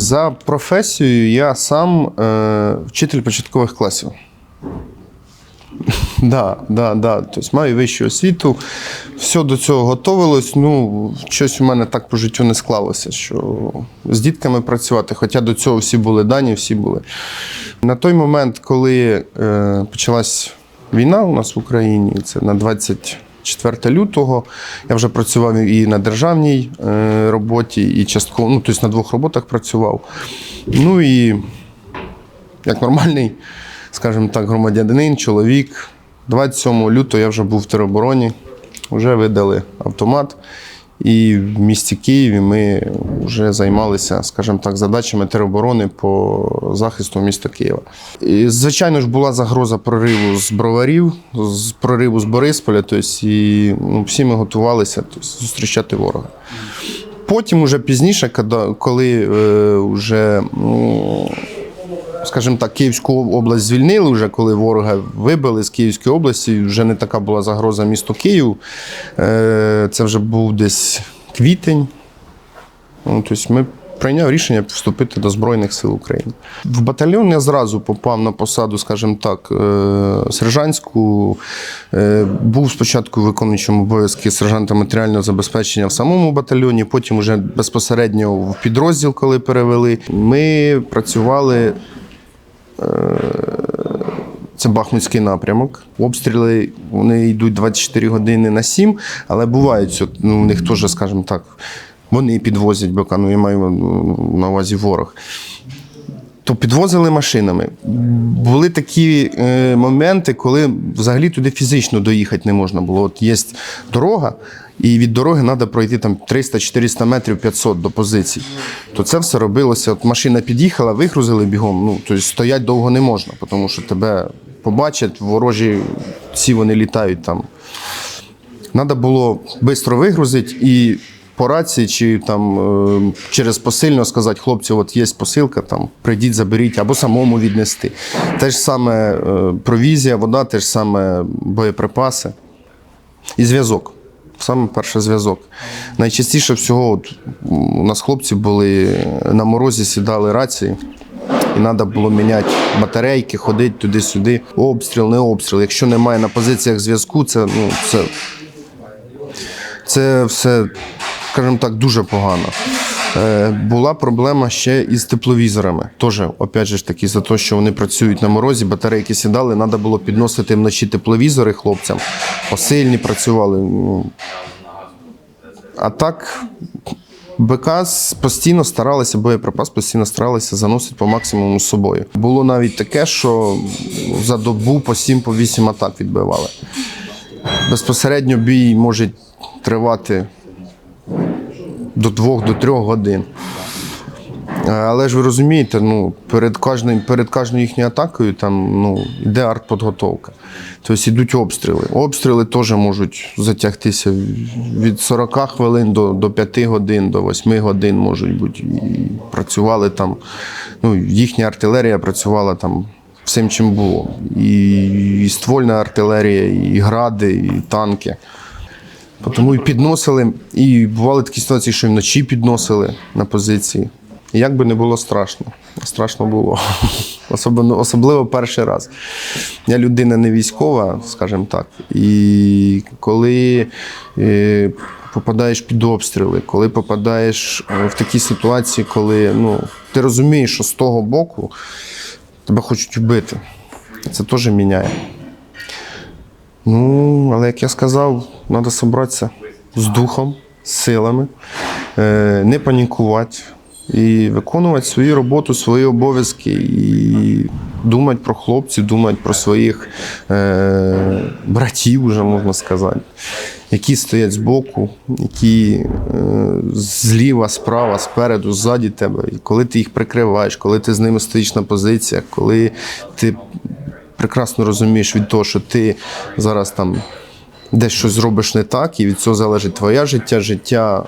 За професією я сам е, вчитель початкових класів. Да, да, да. Тобто маю вищу освіту, все до цього готовилось. Ну, щось у мене так по життю не склалося, що з дітками працювати, хоча до цього всі були дані, всі були. На той момент, коли е, почалась війна у нас в Україні, це на 24 лютого, я вже працював і на державній е, роботі, і частково, ну, тобто на двох роботах працював. Ну і як нормальний, скажімо так, громадянин, чоловік. 27 лютого я вже був в теробороні, вже видали автомат. І в місті Києві ми вже займалися, скажімо так, задачами тероборони по захисту міста Києва. І, звичайно ж, була загроза прориву з броварів, з прориву з Борисполя. Тобто, і ну, всі ми готувалися тобто, зустрічати ворога. Потім, уже пізніше, коли- е, вже ну, скажімо так, Київську область звільнили вже, коли ворога вибили з Київської області, вже не така була загроза місту Київ. Е, Це вже був десь квітень. Ну, тобто ми прийняв рішення вступити до Збройних сил України. В батальйон я зразу попав на посаду, скажімо так, е, сержантську. Е, Був спочатку виконуючим обов'язки сержанта матеріального забезпечення в самому батальйоні, потім вже безпосередньо в підрозділ, коли перевели. Ми працювали це Бахмутський напрямок. Обстріли вони йдуть 24 години на 7, але бувають, ну, у них теж, скажімо так, вони підвозять БК, ну я маю на увазі ворог. То підвозили машинами. Були такі е, моменти, коли взагалі туди фізично доїхати не можна було. От є дорога, і від дороги треба пройти там 300-400 метрів 500 до позицій. То це все робилося. От машина під'їхала, вигрузили бігом. Ну, тобто стоять довго не можна, тому що тебе побачать, ворожі всі вони літають там. Треба було швидко вигрузити і по рації чи там е, через посильно сказати, хлопці, от є посилка, там прийдіть, заберіть або самому віднести. Те ж саме е, провізія, вода, те ж саме боєприпаси і зв'язок. Саме перше зв'язок. Найчастіше всього от, у нас хлопці були на морозі, сідали рації. І треба було міняти батарейки, ходити туди-сюди. Обстріл, не обстріл. Якщо немає на позиціях зв'язку, це, ну, це, це все, скажімо так, дуже погано. Е, була проблема ще із тепловізорами. Теж, опять же таки, за те, що вони працюють на морозі, батарейки сідали, треба було підносити вночі тепловізори хлопцям. Посильні працювали. Ну, а так, БК постійно старалися, боєприпас постійно старалися заносити по максимуму з собою. Було навіть таке, що за добу по 7-8 атак відбивали. Безпосередньо бій може тривати до 2-3 годин. Е, Але ж ви розумієте, ну, перед кожним, перед кожною їхньою атакою там ну, йде артподготовка. Тобто йдуть обстріли. Обстріли теж можуть затягтися від 40 хвилин до, до 5 годин, до 8 годин можуть бути. І працювали там. Ну, їхня артилерія працювала там всім, чим було. І, і ствольна артилерія, і гради, і танки. Тому і підносили, і бували такі ситуації, що і вночі підносили на позиції. І як би не було страшно. Страшно було. Особливо, особливо перший раз. Я людина не військова, скажімо так. І коли е, попадаєш під обстріли, коли попадаєш е, в такі ситуації, коли ну, ти розумієш, що з того боку тебе хочуть вбити. Це теж міняє. Ну, але як я сказав, треба зібратися з духом, з силами, е, не панікувати і виконувати свою роботу, свої обов'язки, і думати про хлопців, думати про своїх е, братів, вже можна сказати, які стоять збоку, які е, зліва, справа, спереду, ззаді тебе. І коли ти їх прикриваєш, коли ти з ними стоїш на позиціях, коли ти прекрасно розумієш від того, що ти зараз там десь щось зробиш не так, і від цього залежить твоє життя, життя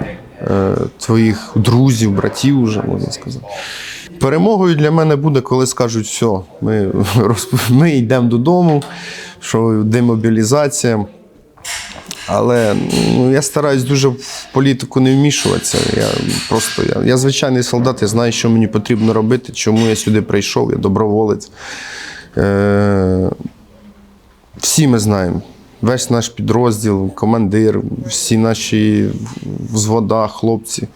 е, е, твоїх друзів, братів, вже можна сказати. Перемогою для мене буде, коли скажуть, все, ми, розп- ми йдемо додому, що демобілізація. Але ну, я стараюсь дуже в політику не вмішуватися. Я просто я, я звичайний солдат, я знаю, що мені потрібно робити, чому я сюди прийшов, я доброволець. Е, всі ми знаємо. Весь наш підрозділ, командир, всі наші взвода, хлопці.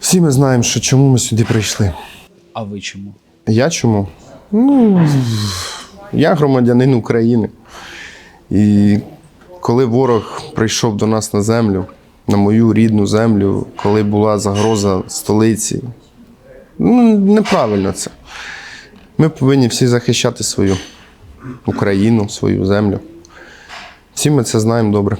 Всі ми знаємо, що чому ми сюди прийшли. А ви чому? Я чому? Ну, я громадянин України. І коли ворог прийшов до нас на землю, на мою рідну землю, коли була загроза столиці, ну, неправильно це. Ми повинні всі захищати свою Україну, свою землю. Всі ми це знаємо добре.